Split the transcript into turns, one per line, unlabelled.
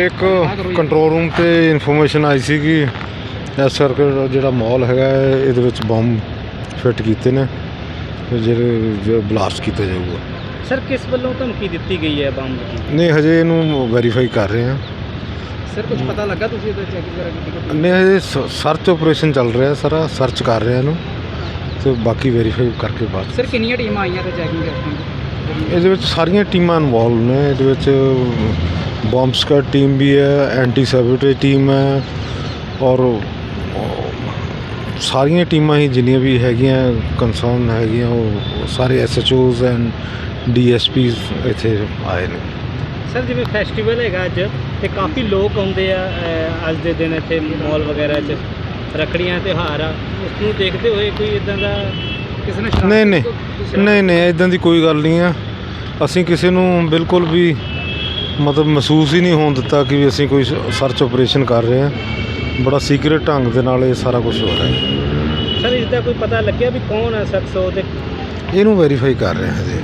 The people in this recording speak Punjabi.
ਇੱਕ ਕੰਟਰੋਲ ਰੂਮ ਤੇ ਇਨਫੋਰਮੇਸ਼ਨ ਆਈ ਸੀ ਕਿ ਇਸ ਕਰਕੇ ਜਿਹੜਾ ਮਾਲ ਹੈਗਾ ਇਹਦੇ ਵਿੱਚ ਬੰਬ ਫਿੱਟ ਕੀਤੇ ਨੇ। ਤੇ ਜਿਹੜੇ ਜੋ ਬਲਾਸਟ ਕੀਤਾ ਜਾਊਗਾ।
ਸਰ ਕਿਸ ਵੱਲੋਂ ਧਮਕੀ ਦਿੱਤੀ ਗਈ ਹੈ ਬੰਬ ਦੀ?
ਨਹੀਂ ਹਜੇ ਇਹਨੂੰ ਵੈਰੀਫਾਈ ਕਰ ਰਹੇ ਹਾਂ।
ਸਰ ਕੁਝ ਪਤਾ ਲੱਗਾ ਤੁਸੀਂ ਇਹਦਾ ਚੈਕਿੰਗ ਵਗੈਰਾ ਕੀਤੀ
ਨਹੀਂ ਹਜੇ ਸਰਚ ਆਪਰੇਸ਼ਨ ਚੱਲ ਰਿਹਾ ਸਾਰਾ। ਸਰਚ ਕਰ ਰਹੇ ਹਾਂ ਇਹਨੂੰ। ਤੇ ਬਾਕੀ ਵੈਰੀਫਾਈ ਕਰਕੇ ਬਾਅਦ
ਸਰ ਕਿੰਨੀਆਂ ਟੀਮਾਂ ਆਈਆਂ ਤੇ ਚੈਕਿੰਗ ਕਰਨ
ਇਹਦੇ ਵਿੱਚ ਸਾਰੀਆਂ ਟੀਮਾਂ ਇਨਵੋਲਵ ਨੇ। ਇਹਦੇ ਵਿੱਚ ਬੰਬ ਸਕਰ ਟੀਮ ਵੀ ਹੈ ਐਂਟੀ ਸੈਬੋਟੇਜ ਟੀਮ ਹੈ ਔਰ ਸਾਰੀਆਂ ਟੀਮਾਂ ਹੀ ਜਿੰਨੀਆਂ ਵੀ ਹੈਗੀਆਂ ਕੰਸਰਨ ਹੈਗੀਆਂ ਉਹ ਸਾਰੇ ਐਸਐਚਓਜ਼ ਐਂਡ ਡੀਐਸਪੀਸ ਇੱਥੇ ਆਏ ਨੇ।
ਸਰ ਜਿਵੇਂ ਫੈਸਟੀਵਲ ਹੈਗਾ ਅੱਜ ਤੇ ਕਾਫੀ ਲੋਕ ਆਉਂਦੇ ਆ ਅਹ, ਅੱਜ ਦੇ ਦਿਨ ਇੱਥੇ ਮਾਲ ਵਗੈਰਾ 'ਚ ਰੱਖੜੀਆਂ ਤਿਉਹਾਰ ਆ ਉਸ ਨੂੰ ਦੇਖਦੇ ਹੋਏ ਕੋਈ ਇਦਾਂ ਦਾ ਕਿਸੇ ਨੇ ਸ਼ਰਾਰਤ-
ਨਹੀਂ ਨਹੀਂ
ਸ਼ਰਾਰਤ-
ਨਹੀਂ ਨਹੀਂ ਇਦਾਂ ਦੀ ਕੋਈ ਗੱਲ ਨਹੀਂ ਆ। ਅਸੀਂ ਕਿਸੇ ਨੂੰ ਬਿਲਕੁਲ ਵੀ ਮਤਲਬ ਮਹਿਸੂਸ ਹੀ ਨਹੀਂ ਹੋਣ ਦਿੱਤਾ ਕਿ ਵੀ ਅਸੀਂ ਕੋਈ ਸਰਚ ਆਪਰੇਸ਼ਨ ਕਰ ਰਹੇ ਹਾਂ। ਬੜਾ ਸੀਕ੍ਰੀਟ ਢੰਗ ਦੇ ਨਾਲ ਇਹ ਸਾਰਾ ਕੁਝ ਹੋ ਰਿਹਾ ਹੈ।
ਸਰ ਇਸ ਦਾ ਕੋਈ ਪਤਾ ਲੱਗਿਆ ਵੀ ਕੌਣ ਹੈ ਸ਼ਖਸ ਉਹ ਤੇ?
ਇਹਨੂੰ ਵੈਰੀਫਾਈ ਕਰ ਰਹੇ ਹਾਂ ਹਜੇ।